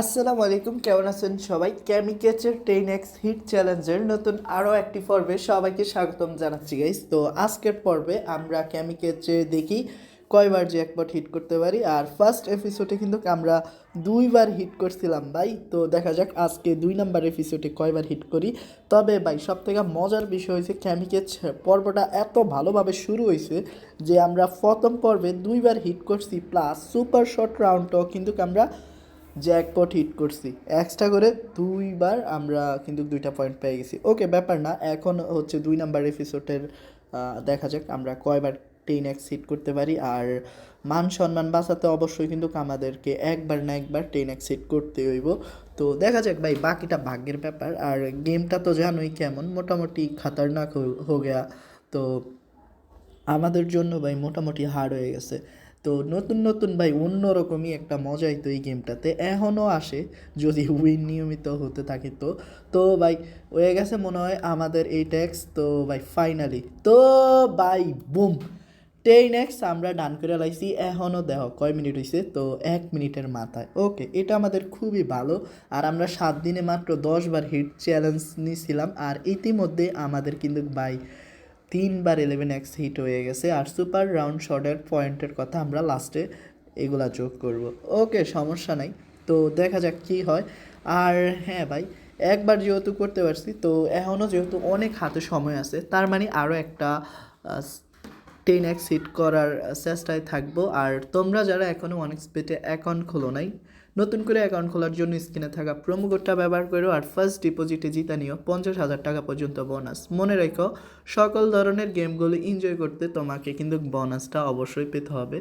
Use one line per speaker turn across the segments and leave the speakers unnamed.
আসসালামু আলাইকুম, কেমন আছেন সবাই? ক্যামিকেচের টেন এক্স হিট চ্যালেঞ্জের নতুন আরও একটি পর্বে সবাইকে স্বাগতম জানাচ্ছি গাইস তো আজকের পর্বে আমরা ক্যামিকেচে দেখি, কয়বার যে একবার হিট করতে পারি। আর ফার্স্ট এপিসোডে কিন্তু আমরা দুইবার হিট করছিলাম, ভাই। তো দেখা যাক আজকে দুই নাম্বার এপিসোডে কয়বার হিট করি। তবে, ভাই সব থেকে মজার বিষয় হয়েছে ক্যামিকেচ পর্বটা এত ভালোভাবে শুরু হয়েছে যে আমরা প্রথম পর্বে দুইবার হিট করছি প্লাস সুপার শর্ট রাউন্ডটাও কিন্তু আমরা জ্যাকপট হিট করছি। এক্সট্রা করে দুইবার আমরা কিন্তু দুইটা পয়েন্ট পেয়ে গেছি। ওকে ব্যাপার না। এখন হচ্ছে দুই নাম্বার এপিসোডের দেখা যাক আমরা কয়বার টেন এক্স হিট করতে পারি। আর মান সম্মান বাঁচাতে অবশ্যই কিন্তু আমাদেরকে একবার না একবার টেন এক্স হিট করতে হইব। তো দেখা যাক ভাই, বাকিটা ভাগ্যের ব্যাপার। আর গেমটা তো জানোই কেমন। মোটামুটি খাতারনাক হো- হো গেয়া। তো আমাদের জন্য ভাই মোটামুটি হার্ড হয়ে গেছে। তো নতুন নতুন ভাই অন্যরকমই একটা মজাই তো এই গেমটাতে এখনও আসে, যদি উইন নিয়মিত হতে থাকে তো। তো ভাই, হয়ে গেছে মনে হয় আমাদের এই ট্যাক্স তো ভাই ফাইনালি তো ভাই বুম টেন এক্স আমরা ডান করে লাইছি, এখনও দেহ কয় মিনিট হয়েছে তো এক মিনিটের মাথায়। ওকে এটা আমাদের খুবই ভালো, আর আমরা সাত দিনে মাত্র দশ বার হিট চ্যালেঞ্জ নিয়েছিলাম আর ইতিমধ্যে আমাদের কিন্তু বাই তিনবার ইলেভেন এক্স হিট হয়ে গেছে আর সুপার রাউন্ড শটের পয়েন্টের কথা আমরা লাস্টে এগুলা যোগ করব। ওকে সমস্যা নাই। তো দেখা যাক কী হয়। আর হ্যাঁ ভাই, একবার যেহেতু করতে পারছি, তো এখনও যেহেতু অনেক হাতে সময় আছে, তার মানে আরও একটা টেন এক্স হিট করার চেষ্টায় থাকব। আর তোমরা যারা এখনও অনেক স্পেটে অ্যাকাউন্ট খোলো নাই, নতুন করে অ্যাকাউন্ট খোলার জন্য স্ক্রিনে থাকা প্রোমো কোডটা ব্যবহার করো আর ফার্স্ট ডিপোজিটে জিতা নিও পঞ্চাশ হাজার টাকা পর্যন্ত বোনাস মনে রেখো, সকল ধরনের গেমগুলো এনজয় করতে তোমাকে কিন্তু বোনাসটা অবশ্যই পেতে হবে।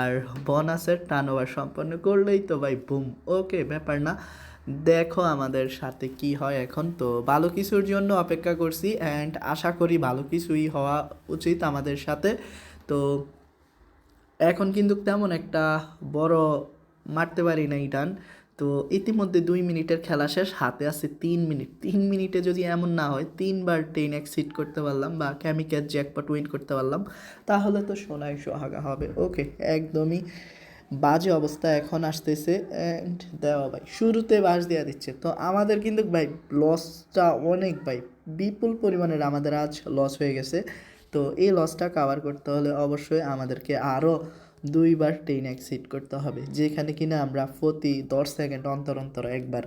আর বোনাসের টার্ন সম্পন্ন করলেই তো ভাই বুম ওকে ব্যাপার না। দেখো আমাদের সাথে কি হয় এখন। তো ভালো কিছুর জন্য অপেক্ষা করছি অ্যান্ড আশা করি ভালো কিছুই হওয়া উচিত আমাদের সাথে। তো এখন কিন্তু তেমন একটা বড় মারতে পারি না টান। তো ইতিমধ্যে দুই মিনিটের খেলা শেষ, হাতে আছে তিন মিনিট। তিন মিনিটে যদি এমন না হয়, তিনবার টেন এক্সিট করতে পারলাম বা ক্যামিক্যাচ জ্যাকপট উইন করতে পারলাম, তাহলে তো সোনায় সোহাগা হবে। ওকে একদমই বাজে অবস্থা এখন আসতেছে অ্যান্ড দেওয়া ভাই, শুরুতে বাস দেওয়া দিচ্ছে। তো আমাদের কিন্তু ভাই লসটা অনেক ভাই, বিপুল পরিমাণের আমাদের আজ লস হয়ে গেছে। তো এই লসটা কাভার করতে হলে অবশ্যই আমাদেরকে আরও দুইবার টেন এক্সিট করতে হবে। যেখানে কিনা আমরা প্রতি দশ সেকেন্ড অন্তর অন্তর একবার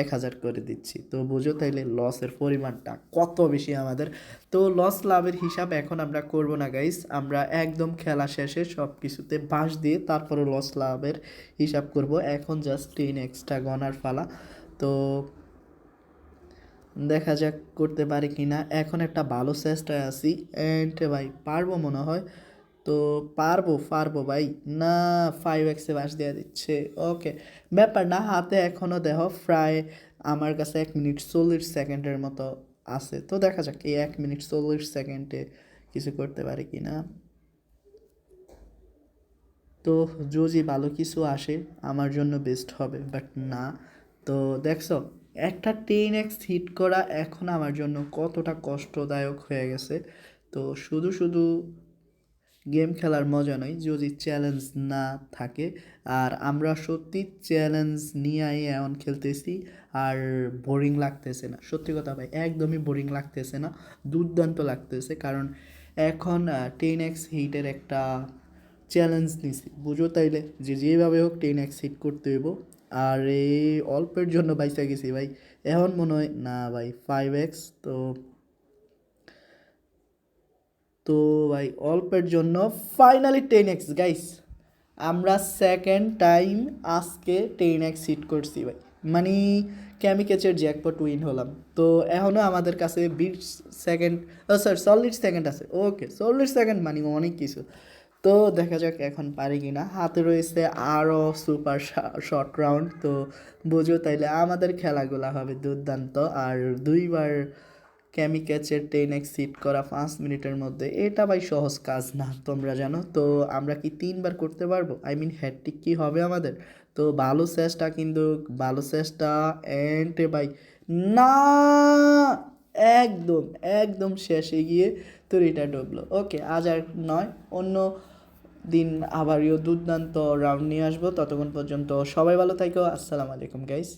এক হাজার করে দিচ্ছি। তো বুঝো তাইলে লসের পরিমাণটা কত বেশি আমাদের? তো লস লাভের হিসাব এখন আমরা করব না গাইস আমরা একদম খেলা শেষে সব কিছুতে বাস দিয়ে তারপরে লস লাভের হিসাব করব। এখন জাস্ট টেন এক্সট্রা গনার ফালা তো দেখা যাক করতে পারি কি না এখন একটা ভালো চেষ্টায় আছি। অ্যান্ড ভাই, পারব মনে হয়। তো পারব পারব ভাই। না ফাইভ এক্সে বাস দেওয়া দিচ্ছে। ওকে ব্যাপার না, হাতে এখনও দেহ প্রায় আমার কাছে এক মিনিট চল্লিশ সেকেন্ডের মতো আছে। তো দেখা যাক এই এক মিনিট চল্লিশ সেকেন্ডে কিছু করতে পারি কি না। তো যদি ভালো কিছু আসে, আমার জন্য বেস্ট হবে বাট না। তো দেখছ, একটা টেন এক্স হিট করা এখন আমার জন্য কতটা কষ্টদায়ক হয়ে গেছে। তো শুধু শুধু গেম খেলার মজা নয়, যদি চ্যালেঞ্জ না থাকে। আর আমরা সত্যি চ্যালেঞ্জ নিয়ে এমন খেলতেছি, আর বোরিং লাগতেছে না। সত্যি কথা ভাই, একদমই বোরিং লাগতেছে না, দুর্দান্ত লাগতেছে, কারণ এখন টেন এক্স হিটের একটা চ্যালেঞ্জ নিছি। বুঝো তাইলে, যে যেভাবে হোক টেন এক্স হিট করতে হইব। আর এই অল্পের জন্য বাইসা গেছি ভাই। এখন মনে হয়, না ভাই ফাইভ এক্স তো তো ভাই, অল্পের জন্য ফাইনালি টেন এক্স গাইস আমরা সেকেন্ড টাইম আজকে টেন এক্স হিট করছি ভাই। মানে ক্যামিকেচের জ্যাকপট উইন হলাম। তো এখনও আমাদের কাছে বিশ সেকেন্ড ও স্যার চল্লিশ সেকেন্ড আছে। ওকে চল্লিশ সেকেন্ড মানে অনেক কিছু। তো দেখা যাক এখন পারি কি না হাতে রয়েছে আরও সুপার শর্ট রাউন্ড তো বুঝো তাইলে আমাদের খেলাগুলো হবে দুর্দান্ত। আর দুইবার ক্যামিক্যাচের টেন এক্স সিট করা পাঁচ মিনিটের মধ্যে, এটা ভাই সহজ কাজ না, তোমরা জানো। তো আমরা কি তিনবার করতে পারব? আই মিন হ্যাটটিক কি হবে আমাদের? তো ভালো চেষ্টা কিন্তু, ভালো চেষ্টা অ্যান্ড ভাই, না, একদম একদম শেষে গিয়ে তো এটা ডুবলো ওকে আজ আর নয়, অন্য দিন আবারও দুর্দান্ত রাউন্ড নিয়ে আসব। ততক্ষণ পর্যন্ত সবাই ভালো থাকো, আসসালামু আলাইকুম গাইস